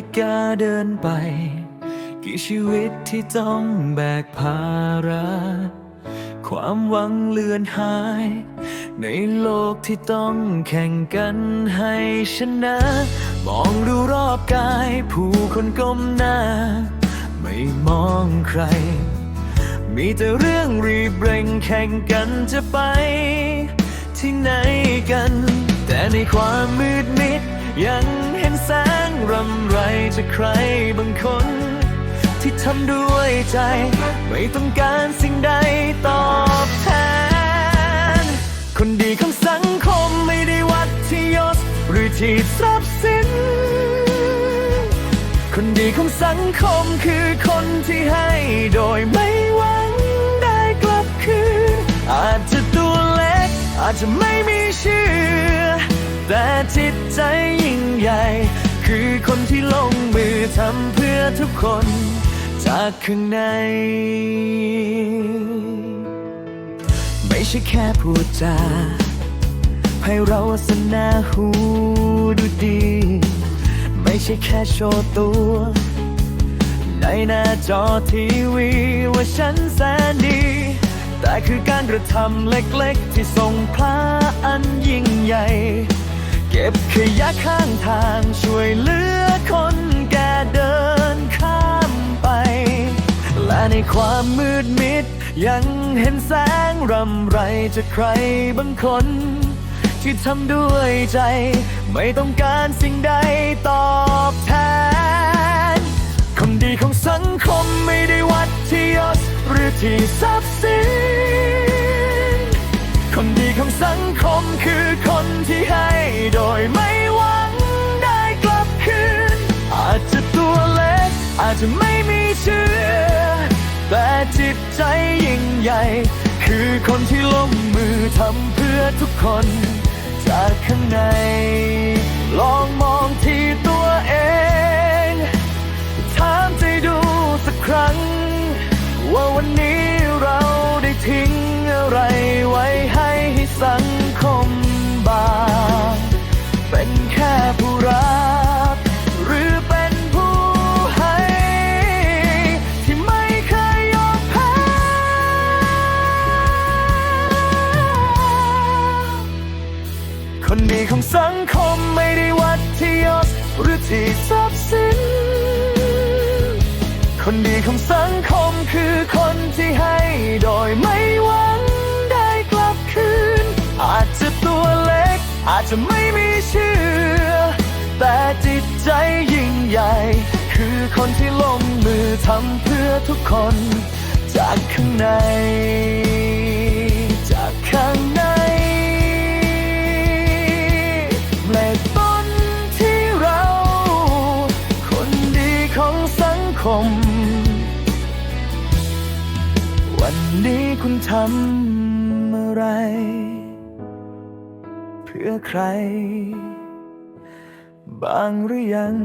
ฬิกาเดินไป กี่ชีวิตที่ต้องแบกภาระ ความหวังเลือนหาย ในโลกที่ต้องแข่งกันให้ชนะ มองดูรอบกายผู้คนก้มหน้า ไม่มองใคร มีแต่เรื่องรีบเร่งแข่งกันจะไป ที่ไหนกัน แต่ในความมืดมิด ยังเห็นแสงรำไรจากใครบางคน ที่ทำด้วยใจ ไม่ต้องการสิ่งใดตอบแทน คนดีของสังคมไม่ได้วัดที่ยศ หรือที่ทรัพย์สิน คนดีของสังคมคือคนที่ให้โดยไม่หวังได้กลับคืน อาจจะตัวเล็กอาจจะไม่มีชื่อ แต่จิตใจยิ่งใหญ่ คือคนที่ลงมือทำเพื่อทุกคน จากข้างใน ไม่ใช่แค่พูดจา ให้เราสนาหูดูดี ไม่ใช่แค่โชว์ตัว ในหน้าจอทีวีว่าฉันแสนดี แต่คือการกระทำเล็กๆที่ส่งพลา ยะข้างทางช่วยเหลือคนแก่เดินข้ามไป และในความมืดมิด ยังเห็นแสงรำไรจากใครบางคน ที่ทำด้วยใจ ไม่ต้องการสิ่งใดตอบแทน คนดีของสังคมไม่ได้วัดที่ยศหรือที่ทรัพย์สิน คนดีของสังคม จะไม่มีเชื่อ แต่จิตใจยิ่งใหญ่ คือคนที่ลงมือทำเพื่อทุกคน จากข้างใน ลองมองที่ตัว คนดีของสังคมไม่ได้วัดที่ยศหรือที่ทรัพย์สิน คนดีของสังคมคือคนที่ให้โดยไม่หวังได้กลับคืน อาจจะตัวเล็ก อาจจะไม่มีชื่อ แต่จิตใจยิ่งใหญ่ คือคนที่ลงมือทำเพื่อทุกคน จากข้างใน วันนี้คุณทำอะไร เพื่อใครบ้างหรือยัง